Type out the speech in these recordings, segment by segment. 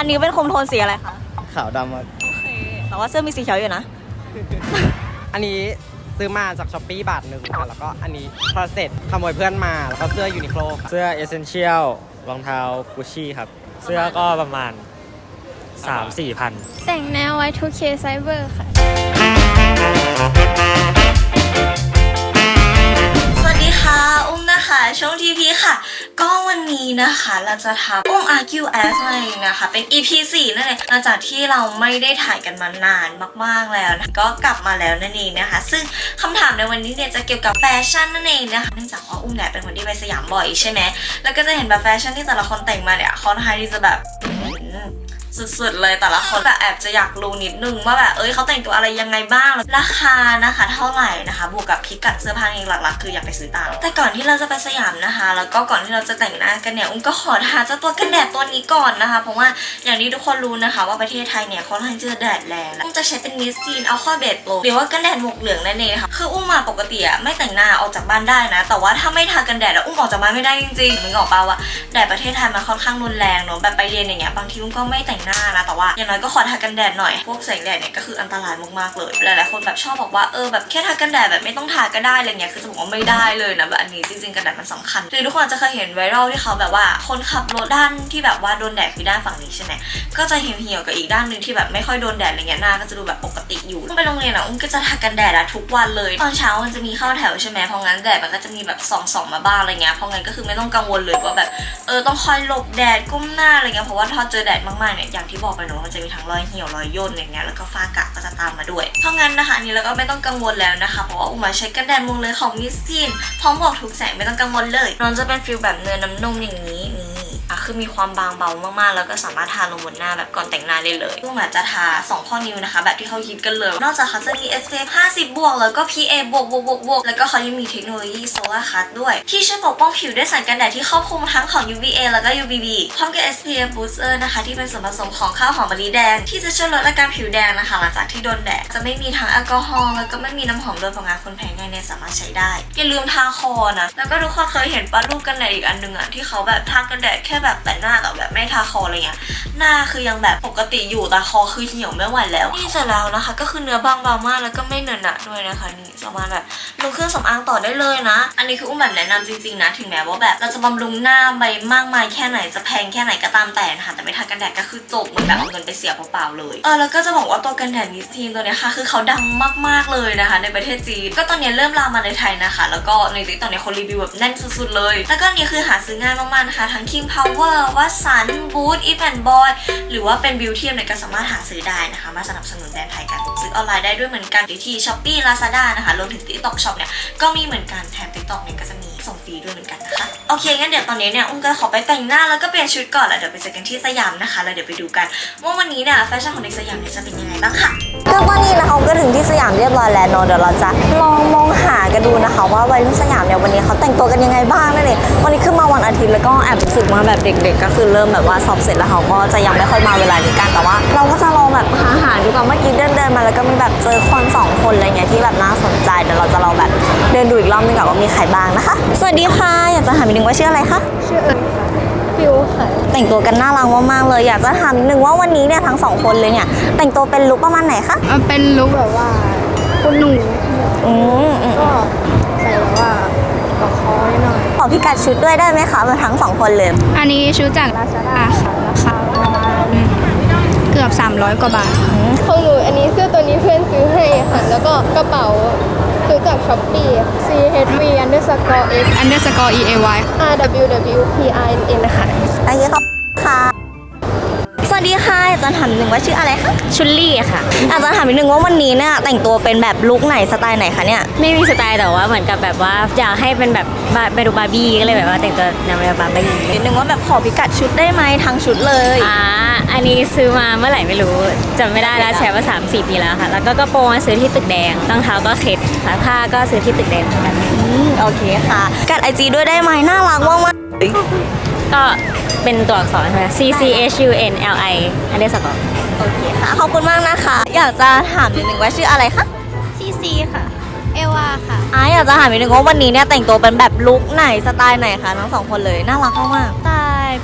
อันนี้เป็นคุมโทนสีอะไรคะขาวดำครับโอเคแต่ว่าเสื้อมีสีเขียวอยู่นะ อันนี้ซื้อมาจากช้อปปี้บาทหนึ่งค่ะแล้วก็อันนี้พอเสร็จขโมยเพื่อนมา แล้วก็เสื้อยูนิโคลค่ะเสื้อเอเซนเชียลรองเท้ากุชชี่ครับ เสื้อก็ประมาณ 3 4พัน แต่งแนว Y2K Cyber ค่ะ สวัสดีค่ะ อุ้มนะ คะช่องทีพีค่ะ ก็วันนี้นะคะเราจะทำอุ้ม argue as นั่นเองนะคะ เป็น EP 4นั่นเองหลังจากที่เราไม่ได้ถ่ายกันมานานมากๆแล้วนะก็กลับมาแล้วนั่นเองนะคะ ซึ่งคำถามในวันนี้เนี่ยจะเกี่ยวกับแฟชั่นนั่นเองนะคะเนื่องจากว่าอุ้มเนี่ยเป็นคนที่ไปสยามบ่อยใช่ไหมแล้วก็จะเห็นแบบแฟชั่นที่แต่ละคนแต่งมาเนี่ยค่อนข้างที่จะแบบ สุดๆเลยแต่ละคนแบบแอบจะอยากรู้นิดนึงว่าแบบเอ้ยเขาแต่งตัวอะไรยังไงบ้างราคานะคะ เท่าไหร่นะคะ บวกกับพิกัดเสื้อผ้าเองหลักๆ คืออยากไปซื้อตามแต่ก่อนที่เราจะไปสยามนะคะ แล้วก็ก่อนที่เราจะแต่งหน้ากันเนี่ยอุ้มก็ขอทาเจ้าตัวกันแดดตัวนี้ก่อนนะคะ เพราะว่าอย่างที่ทุกคนรู้นะคะ ว่าประเทศไทยเนี่ยค่อนข้างจะแดดแรงอุ้มจะใช้เป็นมิสซีนเอาข้อเบดโปรหรือว่ากันแดดหมวกเหลืองนั่นเองค่ะคืออุ้มมาปกติอะไม่แต่งหน้าออกจากบ้านได้นะ แต่ว่าถ้าไม่ทากันแดดอะอุ้มออกจากบ้านไม่ได้จริงๆมึงออกเปาว่าแดดประเทศไทยมันค่อนข้างรุนแรงเนอะแบบไปเรียนอย่างเงี้ยบางทีอุ้มก็ไม่แต่งหน้านะ แต่ว่าอย่างน้อยก็ขอทากันแดดหน่อย พวกแสงแดดเนี่ยก็คืออันตรายมากๆเลย หลายๆคนแบบชอบบอกว่าเออแบบแค่ทากันแดดแบบไม่ต้องทาก็ได้อะไรเงี้ย คือจะบอกว่าไม่ได้เลยนะแบบอันนี้จริงๆกันแดดมันสำคัญคือทุกคนจะเคยเห็นไวรัลที่เขาแบบว่า คนขับรถด้านที่แบบว่าโดนแดดคือด้านฝั่งนี้ใช่ไหมก็จะเหี่ยวๆกับอีกด้านหนึ่งที่แบบไม่ค่อยโดนแดดอะไรเงี้ยหน้าก็จะดูแบบปกติอยู่ไปโรงเรียนอะอุ้มก็จะทากันแดดอะทุกวันเลยตอนเช้ามันจะมีเข้าแถวใช่ไหมเพราะงั้นแดดมันก็จะมีแบบส่องๆมาบ้างอะไรเงี้ยเพราะงั้นก็คือไม่ต้องกังวลเลยว่าแบบเออต้องคอยหลบแดดก้มหน้าอะไรเงี้ยเพราะว่าถ้าเจอแดดมากๆเนี่ยอย่างที่บอกไปเนาะมันจะมีทั้งรอยเหี่ยวรอยย่นอย่างเงี้ยแล้วก็ฝ้ากระก็จะตามมาด้วย เพราะงั้นนะคะนี่เราก็ไม่ต้องกังวลแล้วนะคะ เพราะว่าอุมาใช้กันแดดมุงเลยของนิสซินพร้อมบอกทุกแสงไม่ต้องกังวลเลยนอนจะเป็นฟิลแบบเนื้อน้ำนุ่มอย่างนี้นี่ คือมีความบางเบามากๆ แล้วก็สามารถทาลงบนหน้าแบบก่อนแต่งหน้าได้เลยอุ้มอาจจะทาสองข้อนิ้วนะคะ แบบที่เขาคิดกันเลย นอกจากเขาจะมี SPF 50 บวก แล้วก็ PA บวกบวกบวกบวกแล้วก็เขายังมีเทคโนโลยีโซลาร์คัทด้วย ที่ช่วยปกป้องผิวด้วยสารกันแดดที่ครอบคลุมทั้งของ UVA แล้วก็ UVB พร้อมกับ SPF booster นะคะที่เป็นส่วนผสมของข้าวหอมมะลิแดง ที่จะช่วยลดอาการผิวแดงนะคะ หลังจากที่โดนแดดจะไม่มีทั้งแอลกอฮอล์แล้วก็ไม่มีน้ำหอมโดยเพราะงั้นคนแพ้ง่ายเนี่ยสามารถใช้ได้อย่าลืมทาคอนะแล้วก็ทุกคนเคยเห็นปะรูปกันแดดอีกอันหนึงอะที่เขาแบบทากันแดดแค่แบบแต่หน้าแต่แบบไม่ทาคออะไรเงี้ยหน้าคือยังแบบปกติอยู่แต่คอคือเหี่ยวไม่ไหวแล้ว นี่เสร็จแล้วนะคะ ก็คือเนื้อบางเบามากแล้วก็ไม่เหนอะหนะด้วยนะคะนี่สามารถแบบลงเครื่องสำอางต่อได้เลยนะ อันนี้คืออุ้มแบบแนะนำจริงๆนะถึงแม้ว่าแบบเราจะบำรุงหน้าไปมากมายแค่ไหนจะแพงแค่ไหนก็ตามแต่นะคะแต่ไม่ทากันแดดก็คือจบเหมือนแบบเอาเงินไปเสียเปล่าๆเลยเออแล้วก็จะบอกว่าตัวกันแดดนิสทีนตัวนี้ค่ะคือเขาดังมากๆเลยนะคะ ในประเทศจีนก็ตอนนี้เริ่มลามมาในไทยนะคะ แล้วก็ในติ๊กตอนนี้คนรีวิวแบบแน่นสุดๆเลย แล้วก็นี่คือหาซื้อง่ายมากๆนะคะทั้ง King Power วัสันบูธอีแอนบอยหรือว่าเป็นบิวเทียมเนี่ยก็สามารถหาซื้อได้นะคะ มาสนับสนุนแบรนด์ไทยกัน ซื้อออนไลน์ได้ด้วยเหมือนกันที่ Shopee Lazada นะคะรวมถึง TikTok Shop เนี่ยก็มีเหมือนกันแถม TikTok เนี่ยก็จะมีส่งฟรีด้วยเหมือนกันนะคะโอเคงั้นเดี๋ยวตอนนี้เนี่ยอุ้มก็ขอไปแต่งหน้าแล้วก็เปลี่ยนชุดก่อนแล้วเดี๋ยวไปเจอกันที่สยามนะคะแล้วเดี๋ยวไปดูกันว่าวันนี้เนี่ยแฟชั่นของเด็กสยามเนี่ยจะเป็นยังไงบ้างค่ะ ก็ตอนนี้นะคะก็ถึงที่สยามเรียบร้อยแล้วเนาะเดี๋ยวเราจะลองมองหากันดูนะคะ ว่าวัยรุ่นสยามเนี่ยวันนี้เขาแต่งตัวกันยังไงบ้างนั่นเองวันนี้ขึ้นมาวันอาทิตย์แล้วก็แอบรู้สึกว่าแบบเด็ก ๆ ก็คือเริ่มแบบว่าสอบเสร็จแล้วเขาก็จะยังไม่ค่อยมาเวลานี้กันแต่ว่า เราก็จะลองแบบหาหาดูก่อนเมื่อกี้เดินเดินมาแล้วก็มีแบบเจอคนสองคนอะไรเงี้ยที่แบบน่าสนใจเดี๋ยวเราจะลองแบบเดินดูอีกรอบนึงก่อนว่ามีใครบ้างนะคะ สวัสดีค่ะอยากจะถามอีกนึงว่าชื่ออะไรคะชื่อเอิร์ ฟิวค่ะ แต่งตัวกันน่ารักมากๆเลย อยากจะถามนิดนึงว่าวันนี้เนี่ยทั้งสองคนเลยเนี่ย แต่งตัวเป็นลุคประมาณไหนคะมันเป็นลุคแบบว่าคุณหนูอืมอืมก็ใส่แบบว่าปอกคอหน่อย ขอพิกัดชุดด้วยได้ไหมคะมาทั้งสองคนเลย อันนี้ชุดจากลาซาด้าค่ะราคาประมาณเกือบ 300 กว่าบาทของหนูอันนี้เสื้อตัวนี้เพื่อนซื้อให้ค่ะ แล้วก็กระเป๋า ซื้อจากช้อปปี้ C H V underscore X underscore e a y R W W P I N N นะคะโอเคขอบคุณค่ะ สวัสดีค่ะอยากจะถามนิดนึงว่าชื่ออะไรคะชุลลี่ค่ะอยากจะถามนิดนึงว่าวันนี้เนี่ยแต่งตัวเป็นแบบลุคไหนสไตล์ไหนคะเนี่ยไม่มีสไตล์แต่ว่าเหมือนกับแบบว่าอยากให้เป็นแบบบาเป็นดูบาร์บี้ก็เลยแบบว่าแต่งตัวแนวแบบบาร์บี้นิดนึงว่าแบบขอพิกัดชุดได้ไหมทั้งชุดเลยอ่าอันนี้ซื้อมาเมื่อไหร่ไม่รู้จำไม่ได้แล้วแชร์ว่า3 4ปีแล้วค่ะ แล้วก็กระโปรงมาซื้อที่ตึกแดงรองเท้าก็เข็ดค่ะผ้าก็ซื้อที่ตึกแดงเหมือนกันอืมโอเคค่ะกัดไอจีด้วยได้ไหมน่ารักมากๆ ก็เป็นตัวอักษรใช่ไหม C C H U N L I อันเดอร์สกอร์โอเคค่ะ ขอบคุณมากนะคะ อยากจะถามนิดนึงว่าชื่ออะไรคะซีซีค่ะ เอวาค่ะ อ่าอยากจะถามนิดนึงว่าวันนี้เนี่ยแต่งตัวเป็นแบบลุคไหนสไตล์ไหนคะทั้งสองคนเลยน่ารักมากสไตล์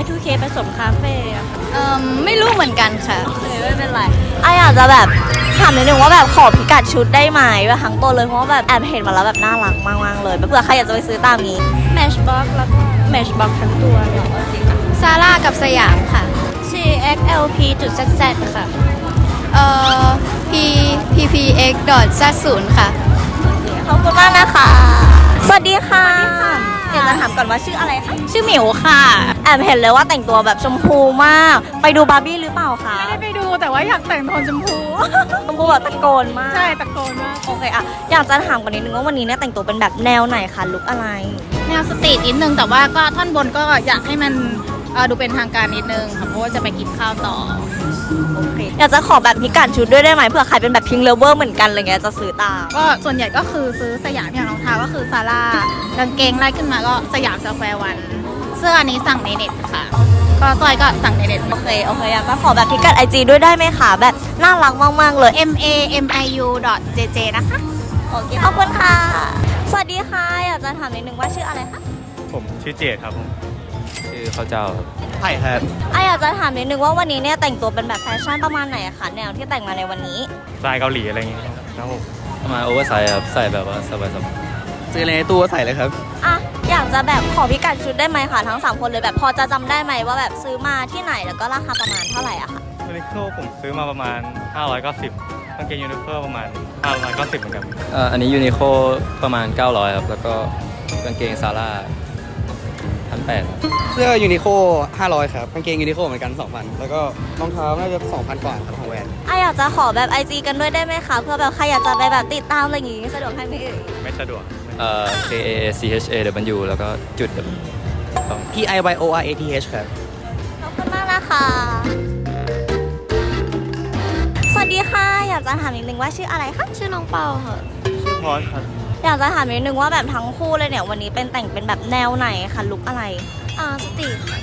Y2K ผสมคาเฟ่อะค่ะเอ่อไม่รู้เหมือนกันค่ะ เลยไม่เป็นไรไออยากจะแบบถามนิดนึงว่าแบบขอพิกัดชุดได้ไหมแบบทั้งตัวเลยเพราะว่าแบบแอบเห็นมาแล้วแบบน่ารักมากๆเลยเผื่อใครอยากจะไปซื้อตามนี้ Matchbox แล้วก็ Matchbox ทั้งตัวเนี่ยซาร่ากับสยามค่ะ CXLP จุด ZZ ค่ะ เอ่อ p ppx z 0ค่ะ ขอบคุณมากนะคะ สวัสดีค่ะอยากจะถามก่อนว่าชื่ออะไรคะ ชื่อหมิวค่ะ แอบเห็นเลยว่าแต่งตัวแบบชมพูมาก ไปดูบาร์บี้หรือเปล่าคะ ไม่ได้ไปดูแต่ว่าอยากแต่งโทนชมพู ชมพูแบบตะโกนมาก ใช่ตะโกนมาก โอเคอะอยากจะถามก่อนนิดนึงว่าวันนี้เนี่ยแต่งตัวเป็นแบบแนวไหนคะ ลุกอะไรแน วสตรีทนิดนึง แต่ว่าก็ท่อนบนก็อยากให้มันเอ่อดูเป็นทางการนิดนึงค่ะเพราะว่าจะไปกินข้าวต่อโอเคอยากจะขอแบบพิกัดชุดด้วยได้ไหมเผื่อใครเป็นแบบพิงเลเวอร์เหมือนกันอะไรเงี้ยจะซื้อตามก็ส่วนใหญ่ก็คือซื้อสยามอย่างรองเท้าก็คือซาร่ากางเกงไล่ขึ้นมาก็สยามสแควร์วัน เสื้ออันนี้สั่งในเน็ตค่ะ ก็สร้อยก็สั่งในเน็ตโอเคโอเคอยากจะขอแบบพิกัดไอจีด้วยได้ไหมคะแบบน่ารักมากๆเลย m a m i u jj นะคะโอเคขอบคุณค่ะ สวัสดีค่ะ อยากจะถามนิดนึงว่าชื่ออะไรคะผมชื่อเจดครับผมชื่อข้าวเจ้าครับไผ่ครับไอะอยากจะถามนิดนึงว่าวันนี้เนี่ยแต่งตัวเป็นแบบแฟชั่นประมาณไหนอะคะแนวที่แต่งมาในวันนี้ สไตล์เกาหลีอะไรอย่างเงี้ยครับผมประมาณโอเวอร์ไซส์ครับใส่แบบว่าสบายซื้ออะไรในตู้ก็ใส่เลยครับ อะอยากจะแบบขอพิกัดชุดได้ไหมคะทั้ง3คนเลยแบบพอจะจำได้ไหมว่าแบบซื้อมาที่ไหนแล้วก็ราคาประมาณเท่าไหร่อะคะยูนิโคลผมซื้อมาประมาณ 590 กางเกงยูนิโคลประมาณ590เหมือนกันๆเอ่ออันนี้ยูนิโคประมาณ 900 ครับ แล้วก็กางเกงซาร่าพันแปดเสื้อยูนิโค500 ครับกางเกงยูนิโคเหมือนกัน 2,000 แล้วก็รองเท้าน่าจะ 2,000 กว่าครับของแวนไอะอยากจะขอแบบ IG กันด้วยได้ไหมคะ เพื่อแบบใครอยากจะไปแบบติดตามอะไรอย่างงี้สะดวกให้ไหมเอ่ยไม่สะดวกเอ่อ K A C H A W แล้วก็จุด W ต้อง P I Y O R A T H ครับ ขอบคุณมากนะคะส วัสดีค่ะ อยากจะถามนิดนึงว่าชื่ออะไรคะ ชื่อน้องเปาค่ะ ชื่อพอสครับ อยากจะถามนิดนึงว่าแบบทั้งคู่เลยเนี่ยวันนี้เป็นแต่งเป็นแบบแนวไหนคะลุกอะไร อ่าสตรีทค่ะ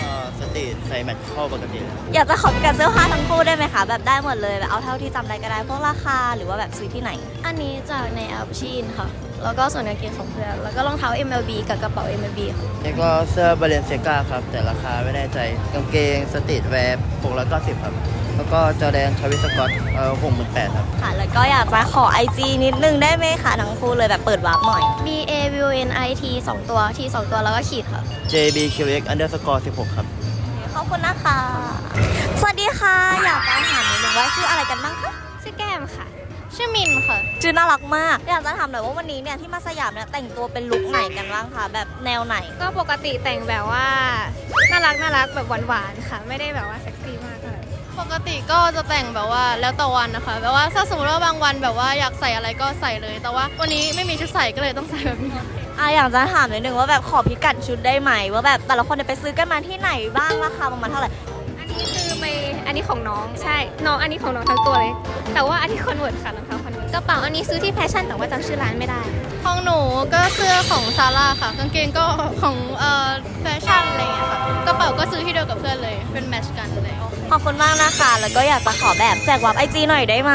ก็สตรีทใส่แมทเข้าปกติเลยอยากจะขอพิกัดเสื้อผ้าทั้งคู่ได้ไหมคะแบบได้หมดเลยแบบเอาเท่าที่จำได้ก็ได้พวกราคาหรือว่าแบบซื้อที่ไหน อันนี้จากในแอปชีนค่ะ แล้วก็ส่วนกางเกงของเพื่อน แล้วก็รองเท้า MLB กับกระเป๋า MLB ค่ะแล้วก็เสื้อบาเลนเซกาครับ แต่ราคาไม่แน่ใจกางเกงสตรีทแวร์690ครับ แล้วก็จอแดนทวิสกอตเอ่อ68,000ครับ ค่ะ แล้วก็อยากจะขอ IG นิดนึงได้ไหมคะทั้งคู่เลยแบบเปิดวาร์ปหน่อย B A V O N I T 2ตัว T 2ตัว แล้วก็ขีดค่ะ JBQX underscore 16ครับ ขอบคุณนะคะ สวัสดีค่ะ อยากจะถามนิดนึงว่าชื่ออะไรกันบ้างคะ ชื่อแก้มค่ะ ชื่อมินค่ะ ชื่อน่ารักมาก อยากจะถามหน่อยว่าวันนี้เนี่ยที่มาสยามเนี่ยแต่งตัวเป็นลุคไหนกันบ้างคะแบบแนวไหน ก็ปกติแต่งแบบว่า น่ารักน่ารักแบบหวานๆค่ะ ไม่ได้แบบว่าเซ็กซี่มากเท่าไหร่ ปกติก็จะแต่งแบบว่าแล้วแต่วันนะคะแบบว่าถ้าสมมติว่าบางวันแบบว่าอยากใส่อะไรก็ใส่เลย แต่ว่าวันนี้ไม่มีชุดใส่ก็เลยต้องใส่แบบนี้อะอยากจะถามนิดนึงว่าแบบขอพิกัดชุดได้ไหมว่าแบบแต่ละคนเนี่ยไปซื้อกันมาที่ไหนบ้างราคาประมาณเท่าไหร่อันนี้คือไปอันนี้ของน้องใช่ น้องอันนี้ของน้องทั้งตัวเลย แต่ว่าอันนี้คอนเวิร์ตค่ะรองเท้าคอนเวิร์ตกระเป๋าอันนี้ซื้อที่แฟชั่นแต่ว่าจำชื่อร้านไม่ได้ ของหนูก็เสื้อของซาร่าค่ะกางเกงก็ของเอ่อแฟชั่นอะไรอย่างเงี้ยค่ะกระเป๋าก็ซื้อที่เดียวกับเพื่อนเลยเป็นแมทช์กันเลย ขอบคุณมากนะคะ แล้วก็อยากจะขอแบบแจกวับไอจีหน่อยได้ไหม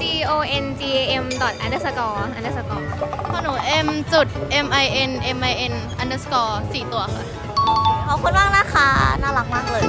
G O N G A M dot underscore underscore ของหนู M จุด M I N M I N underscore สี่ตัวค่ะ ขอบคุณมากนะคะ น่ารักมากเลย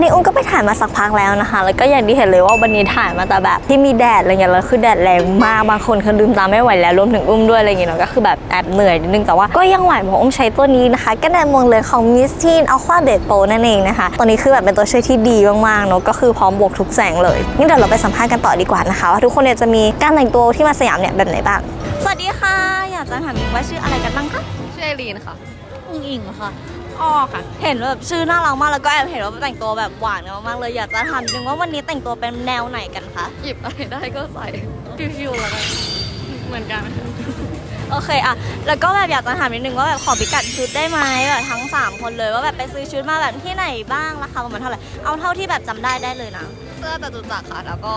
นนี้อุ้มก็ไปถ่ายมาสักพักแล้วนะคะ แล้วก็อย่างที่เห็นเลยว่าวันนี้ถ่ายมาแต่แบบที่มีแดดอะไรเงี้ยแล้วคือแดดแรงมากบางคนคือลืมตาไม่ไหวแล้วรวมถึงอุ้มด้วยอะไรเงี้ยเนาะก็คือแบบแอบเหนื่อยนิดนึงแต่ว่าก็ยังไหวเพราะอุ้มใช้ตัวนี้นะคะกันแดดเมองเลยของมิสทีนอัลฟาเบดโปนั่นเองนะคะตัวนี้คือแบบเป็นตัวช่วยที่ดีมากๆเนาะก็คือพร้อมบวกทุกแสงเลยงั้นเดี๋ยวเราไปสัมภาษณ์กันต่อดีกว่านะคะว่าทุกคนเนี่ยจะมีการแต่งตัวที่มาสยามเนี่ยแบบไหนบ้างสวัสดีค่ะ อยากจะถามอีกว่าชื่ออะไรกันบ้างคะชื่อไอรีนค่ะ อุ้งอิงค่ะ อ้อค่ะ เห็นแบบชื่อน่ารักมากแล้วก็แอบเห็นว่าแต่งตัวแบบหวานกันมากๆเลยอยากจะถามนิดนึงว่าวันนี้แต่งตัวเป็นแนวไหนกันคะหยิบอะไรได้ก็ใส่ชิวๆแล้วกันเหมือนกันโอเคอะแล้วก็แบบอยากจะถามนิดนึงว่าแบบขอพิกัดชุดได้ไหมแบบทั้ง 3 คนเลยว่าแบบไปซื้อชุดมาแบบที่ไหนบ้างราคาประมาณเท่าไหร่เอาเท่าที่แบบจำได้ได้เลยนะเสื้อจตุจักรค่ะแล้วก็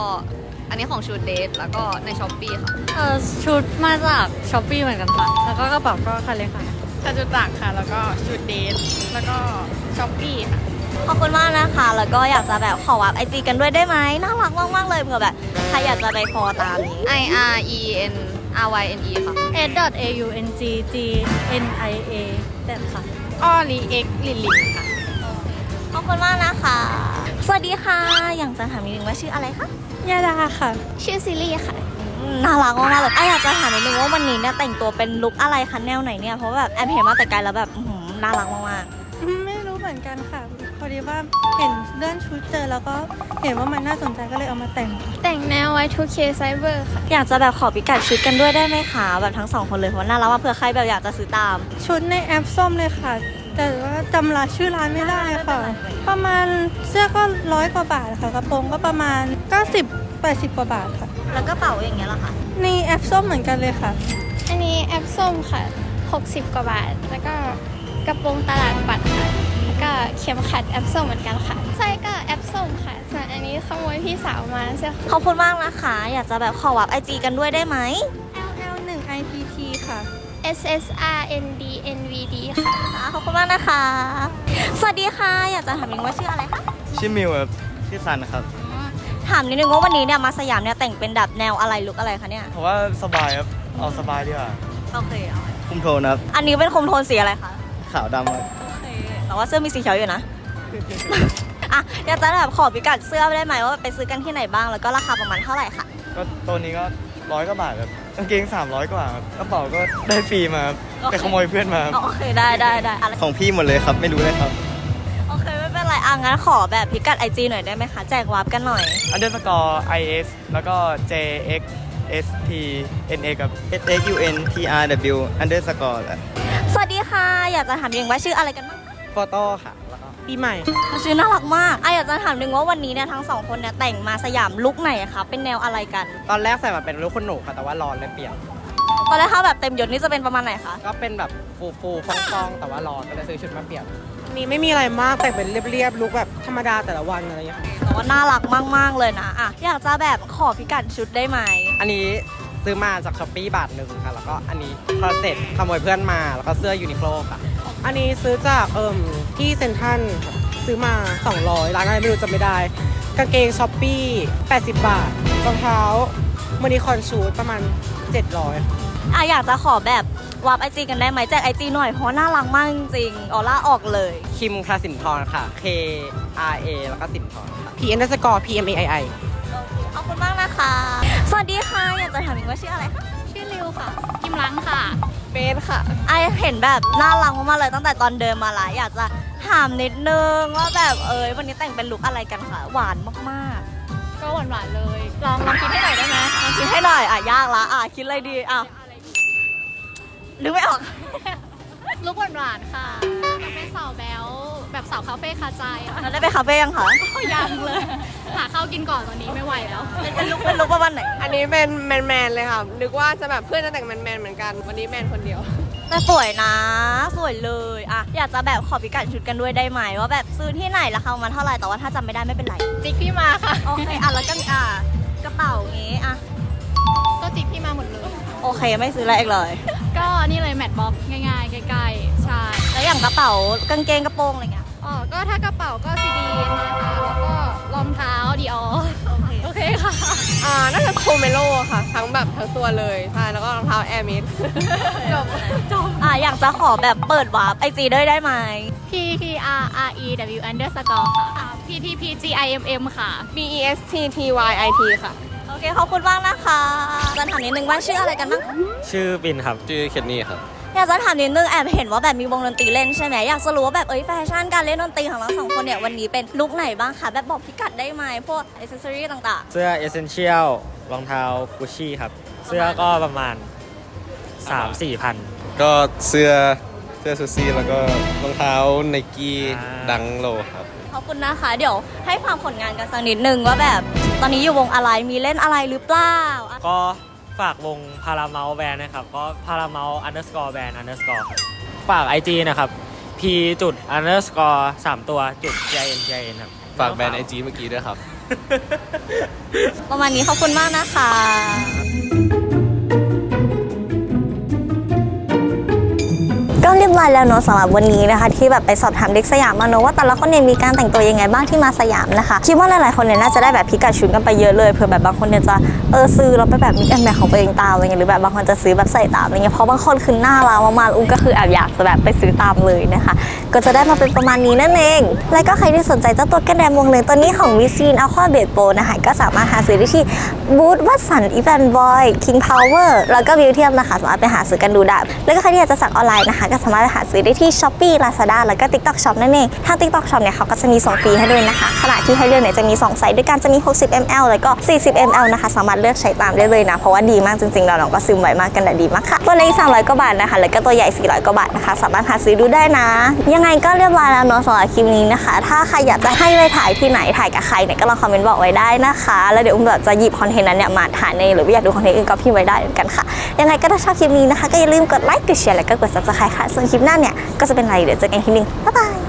อันนี้ของชูเดทแล้วก็ในช้อปปี้ค่ะเออชุดมาจากช้อปปี้เหมือนกันค่ะแล้วก็กระเป๋าก็คันเลยค่ะ จตุจักรค่ะ แล้วก็ชูเดทแล้วก็ช้อปปี้ค่ะ ขอบคุณมากนะคะ แล้วก็อยากจะแบบขอวับไอจีกันด้วยได้ไหมน่ารักมากๆเลยเผื่อแบบใครอยากจะไปฟอลตามนี้ I R E N R Y N E ค่ะ S A U N G G N I A แต่ค่ะ อ้อลีเอ็กลิลินค่ะ ขอบคุณมากนะคะ สวัสดีค่ะ อยากจะถามนิดนึงว่าชื่ออะไรคะ ยาดาค่ะ ชื่อซิลี่ค่ะอืม น่ารักมากๆเลยอะอยากจะถามนิดนึงว่าวันนี้เนี่ยแต่งตัวเป็นลุคอะไรคะแนวไหนเนี่ยเพราะว่าแบบแอมเห็นมาแต่ไกลแล้วแบบอื้อหือน่ารักมากไม่รู้เหมือนกันค่ะ พอดีว่าเห็นเลื่อนชุดเจอแล้วก็เห็นว่ามันน่าสนใจก็เลยเอามาแต่งแต่งแนว Y2K Cyber ค่ะ ๆอยากจะแบบขอพิกัดชุดกันด้วยได้ไหมคะแบบทั้งสองคนเลยเพราะว่าน่ารักมากเผื่อใครแบบอยากจะซื้อตาม ชุดในแอปส้มเลยค่ะ แต่ว่าจำร้านชื่อร้านไม่ได้ค่ะ ประมาณเสื้อก็ร้อยกว่าบาทค่ะกระโปรงก็ประมาณ 90 80 กว่าบาทค่ะ แล้วก็เป๋าอย่างเงี้ยเหรอคะในแอปส้มเหมือนกันเลยค่ะ อันนี้แอปส้มค่ะ 60 กว่าบาท แล้วก็กระโปรงตลาดปัดค่ะ แล้วก็เข็มขัดแอปส้มเหมือนกันค่ะสร้อยก็แอปส้มค่ะส่วนอันนี้ขโมยพี่สาวมาเสื้อขอบคุณมากนะคะ อยากจะแบบขอวับไอจีกันด้วยได้ไหม L1 IPT ค่ะ S S R N D N V D ค่ะ ค่ะขอบคุณมากนะคะ สวัสดีค่ะ อยากจะถามนิดนึงว่าชื่ออะไรคะ ชื่อมิวครับ ชื่อซันครับ ถามนิดนึงว่าวันนี้เนี่ยมาสยามเนี่ยแต่งเป็นแบบแนวอะไรลุกอะไรคะเนี่ยเพราะว่าสบายครับ เอาสบายดีกว่าโอเคเอาคุมโทนครับ อันนี้เป็นคุมโทนสีอะไรคะ ขาวดำครับโอเค แต่ว่าเสื้อมีสีเขียวอยู่นะ อะอยากจะแบบขอพิกัดเสื้อได้ไหมว่าไปซื้อกันที่ไหนบ้าง แล้วก็ราคาประมาณเท่าไหร่ค่ะ ก็ตัวนี้ก็ร้อยกว่าบาทครับกางเกง 300 กว่าครับกระเป๋าก็ได้ฟรีมาครับโอเคไปขโมยเพื่อนมาครับอ๋อโอเคได้ได้ได้อะไรของพี่หมดเลยครับ ไม่รู้เลยครับะงั้นขอแบบพิกัดไอจีหน่อยได้ไหมคะ แจกวาร์ปกันหน่อย underscore is แล้วก็ jx st n a กับ s x u n t r w underscore แหละสวัสดีค่ะ อยากจะถามนิดนึงว่าชื่ออะไรกันบ้างโฟโต้ค่ะ แล้วก็ปีใหม่ ชื่อน่ารักมากอะอยากจะถามนิดนึงว่าวันนี้เนี่ยทั้งสองคนเนี่ยแต่งมาสยามลุคไหนอะคะเป็นแนวอะไรกันตอนแรกใส่มาเป็นลูกคนหนูค่ะ แต่ว่าร้อนเลยเปลี่ยนตอนแรกถ้าแบบเต็มยศนี่จะเป็นประมาณไหนคะก็เป็นแบบฟูฟูๆฟองๆ แต่ว่าร้อนก็เลยซื้อชุดมาเปลี่ยน นี่ไม่มีอะไรมากแต่งเป็นเรียบๆลุกแบบธรรมดาแต่ละวันอะไรอย่างเงี้ยค่ะแต่ว่าน่ารักมาก ๆ เลยนะอะอยากจะแบบขอพิกัดชุดได้ไหม อันนี้ซื้อมาจากช้อปปี้บาทหนึ่งค่ะ แล้วก็อันนี้คอเซ็ตขโมยเพื่อนมาแล้วก็เสื้อยูนิโคลค่ะ อันนี้ซื้อจากเอิ่มที่เซ็นทรัลค่ะซื้อมา 200ร้านอะไรไม่รู้จำไม่ได้ กางเกงช้อปปี้80 บาทรองเท้ามินิคอนชูดประมาณ 700อะอยากจะขอแบบ วาร์ปไอจีกันได้ไหมแจกไอจีหน่อยเพราะน่ารักมากจริงๆออร่าออกเลย คิมคลาสินทรค่ะ K R A แล้วก็สินทรค่ะ P underscore P M A I I ขอบคุณมากนะคะ สวัสดีค่ะ อยากจะถามอีกว่าชื่ออะไรคะชื่อริวค่ะ กิมลังค่ะ เบสค่ะ ไอเห็นแบบน่ารักมากๆเลยตั้งแต่ตอนเดินมาละอยากจะถามนิดนึงว่าแบบเอยวันนี้แต่งเป็นลุคอะไรกันคะหวานมากก็หวานๆเลย ลองลองคิดให้หน่อยได้ไหมๆลองคิดให้หน่อยอะยากละอะคิดอะไรดีอะ นึกไม่ออก ลุกหวานๆค่ะจะเป็นสาวแบลแบบสาวคาเฟ่คาใจอะแล้วได้ไปคาเฟ่ยังคะยังเลย หาข้าวกินก่อนตอนนี้ไม่ไหวแล้ว เป็นลุคเป็นลุคประมาณไหน อันนี้เป็นแมนแมนๆเลยค่ะ นึกว่าจะแบบเพื่อนจะแต่งแมนแมนๆเหมือนกัน วันนี้แมนคนเดียว แต่สวยนะ สวยเลยอะอยากจะแบบขอพิกัดชุดกันด้วยได้ไหมว่าแบบซื้อที่ไหนราคาประมาณเท่าไหร่แต่ว่าถ้าจำไม่ได้ไม่เป็นไรจิกพี่มาค่ะ โอเคอะแล้วก็อะกระเป๋างี้อะก็จิกพี่มาหมดเลย โอเคไม่ซื้ออะไรอีกเลย ก็นี่เลยแมทบ็อกง่ายๆใกล้ๆใช่แล้วอย่างกระเป๋ากางเกงกระโปรงอะไรเงี้ยอ๋อก็ถ้ากระเป๋าก็ซีดีนะคะแล้วก็รองเท้าดีออโอเคโอเคค่ะอ่าน่าจะโคเมโลค่ะ ทั้งแบบทั้งตัวเลยใช่แล้วก็รองเท้าแอร์มิดจบจบอะอยากจะขอแบบเปิดวาร์ปไอจีด้วยได้ไหม P T R R E W underscore ค่ะ P T P G I M M ค่ะ B E S T T Y I T ค่ะโอ เคขอบคุณมากนะคะจะถามนิดนึงว่าชื่ออะไรกันบ้างคะชื่อปินครับ ชื่อเคนนี่ครับ อยากจะถามนิดนึงแอบเห็นว่าแบบมีวงดนตรีเล่นใช่ไหมอยากจะรู้ว่าแบบเอ้ยแฟชั่นการเล่นดนตรีของเราสองคนเนี่ยวันนี้เป็นลุคไหนบ้างคะแบบบอกพิกัดได้ไหมพวกอิสเซอรี่ต่างเสื้อ Essential รองเท้ากุชชี่ครับ เสื้อก็ประมาณ 3 4พัน ก็เสื้อเสื้อซูซี่แล้วก็รองเท้าไนกี้อ่า ดังโลครับๆขอบ คุณนะคะ เดี๋ยวให้ฟังผลงานกันสักนิดนึงว่าแบบตอนนี้อยู่วงอะไรมีเล่นอะไรหรือเปล่าอะก็ฝากวง Paramount Band นะครับ ก็ Paramount underscore band underscore ครับฝาก IG นะครับ p จุด underscore 3ตัวจุด g i n g i n ครับฝากแบรนด์ไอจีเมื่อกี้ด้วยครับ ประมาณนี้ขอบคุณมากนะคะ ก็เรียบร้อยแล้วเนาะสำหรับวันนี้นะคะ ที่แบบไปสอบถามเด็กสยามมาเนาะว่าแต่ละคนเนี่ยมีการแต่งตัวยังไงบ้างที่มาสยามนะคะคิดว่าหลายๆคนเนี่ยน่าจะได้แบบพิกัดชุดกันไปเยอะเลยเผื่อแบบบางคนเนี่ยจะเออซื้อแล้วไปแบบมีกันแบบของตัวเองตามอะไรเงี้ยหรือแบบบางคนจะซื้อแบบใส่ตามอะไรเงี้ยเพราะบางคนคือหน้าเรามากๆอุ้มก็คือแอบอยากจะแบบไปซื้อตามเลยนะคะ ก็จะได้มาเป็นประมาณนี้นั่นเอง แล้วก็ใครที่สนใจเจ้าตัวกันแดดวงเลนตัวนี้ของวิซีนอัลฟาเบดโปนะคะก็สามารถหาซื้อได้ที่บูธวัสันอีแวนบอยคิงพาวเวอร์แล้วก็บิวเทียมนะคะสามารถไปหาซื้อกันดูได้แล้วก็ใครที่อยากจะสั่งออนไลน์นะคะก็สามารถหาซื้อได้ที่ s h อ p e e Lazada แล้วก็ TikTok Shop นั่นเองทาง TikTok Shop เนี่ยเขาก็จะมีส่งฟรีให้ด้วยนะคะขณะที่ให้เลือกเนี่ยจะมี 2 ไซส์ด้วยกันจะมี 60 ml แล้วก็ 40 ml นะคะ สามารถเลือกใช้ตามได้เลยนะ เพราะว่าดีมากจริงๆเราน้องก็ซึมไวมากกันแดดดีมากค่ะ ตัวเล็ก300กว่าบาทนะคะ แล้วก็ตัวใหญ่ 400กว่าบาทนะคะ สามารถหาซื้อดูได้นะ ยังไงก็เรียบร้อยแล้วเนาะสำหรับคลิปนี้นะคะ ถ้าใครอยากจะให้ไปถ่ายที่ไหนถ่ายกับใครเนี่ยก็ลองคอมเมนต์บอกไว้ได้นะคะ แล้วเดี๋ยวอุ้มแบบจะหยิบคอนเทนต์นั้นเนี่ยมาถ่ายในหรือว่าอยากดูคอนเทนต์อื่นก็พิมพ์ไว้ได้เหมือนกันค่ะ ยังไงก็ถ้าชอบคลิปนี้นะคะก็อย่าลืมกดไลค์กดแชร์แล้วก็กด subscribe ค่ะส่วนคลิปหน้าเนี่ยก็จะเป็นอะไรเดี๋ยวเจอกันอีกทีหนึงบ๊ายบาย